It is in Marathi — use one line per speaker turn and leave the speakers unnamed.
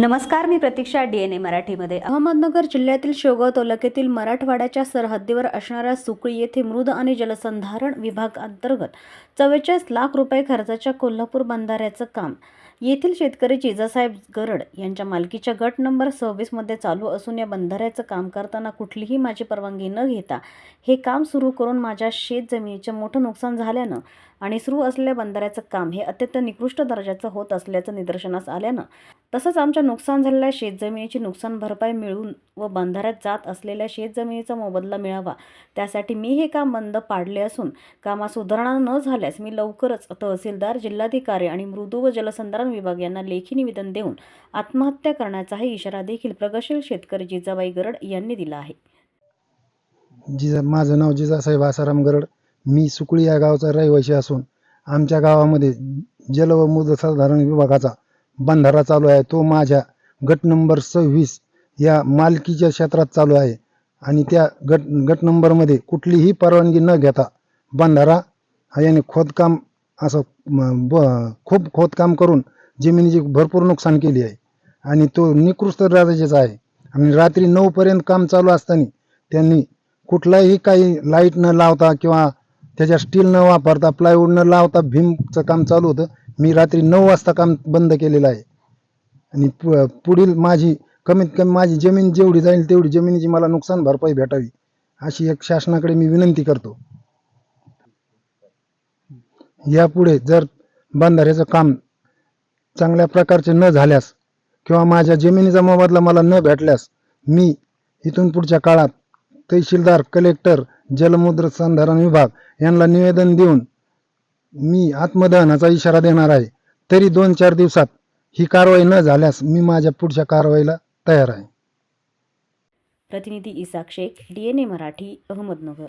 नमस्कार मी प्रतीक्षा डी एन ए मराठीमध्ये. अहमदनगर जिल्ह्यातील शेवगाव तालुक्यातील मराठवाड्याच्या सरहद्दीवर असणाऱ्या सुकळी येथे मृद आणि जलसंधारण विभाग अंतर्गत चव्वेचाळीस लाख रुपये खर्चाच्या कोल्हापूर बंधाऱ्याचं काम. येथील शेतकरी जिजासाहेब गरड यांच्या मालकीच्या गट नंबर सव्वीसमध्ये चालू असून या बंधाऱ्याचं काम करताना कुठलीही माझी परवानगी न घेता हे काम सुरू करून माझ्या शेतजमिनीचं मोठं नुकसान झाल्यानं आणि सुरू असलेल्या बंधाऱ्याचं काम हे अत्यंत निकृष्ट दर्जाचं होत असल्याचं निदर्शनास आल्यानं तसंच आमच्या नुकसान झालेल्या शेतजमिनीची नुकसान भरपाई मिळून व बंधाऱ्यात जात असलेल्या शेतजमिनीचा मोबदला मिळावा त्यासाठी मी हे काम बंद पाडले असून कामात सुधारणा न झाल्यास मी लवकरच तहसीलदार जिल्हाधिकारी आणि मृदू व जलसंधारण विभाग यांना लेखी निवेदन देऊन आत्महत्या करण्याचाही इशारा देखील प्रगतशील शेतकरी जिजाबाई गरड यांनी दिला आहे.
जिजा माझं नाव जिजासाहेब आसाराम गरड. मी सुकळी या गावचा रहिवासी असून आमच्या गावामध्ये जल व मृदसाधारण विभागाचा बंधारा चालू आहे. तो माझ्या गट नंबर सव्वीस या मालकीच्या क्षेत्रात चालू आहे. आणि त्या गट गट नंबरमध्ये कुठलीही परवानगी न घेता बंधारा याने खोदकाम असं ब खूप खोदकाम करून जमिनीची भरपूर नुकसान केली आहे. आणि तो निकृष्ट दर्जाचा आहे. आणि रात्री नऊपर्यंत काम चालू असताना त्यांनी कुठलाही काही लाइट न लावता किंवा त्याच्या स्टील न वापरता प्लायवूड न लावता भीमचं काम चालू होतं. मी रात्री नऊ वाजता काम बंद केलेलं आहे. आणि पु- पुढील माझी कमीत कमी माझी जमीन जेवढी जाईल तेवढी जमिनीची मला नुकसान भरपाई भेटावी अशी एक शासनाकडे मी विनंती करतो. यापुढे जर बंधाऱ्याचं काम चांगल्या प्रकारचे न झाल्यास किंवा माझ्या जमिनीचा मोबदला मला न भेटल्यास मी इथून पुढच्या काळात तहसीलदार कलेक्टर जलमुद्र संधारण विभाग यांना निवेदन देऊन मी आत्मदहनाचा इशारा देणार आहे. तरी दोन चार दिवसात ही कारवाई न झाल्यास मी माझ्या पुढच्या कारवाईला तयार आहे.
प्रतिनिधी Isak Shaikh D N A Marathi Ahmednagar.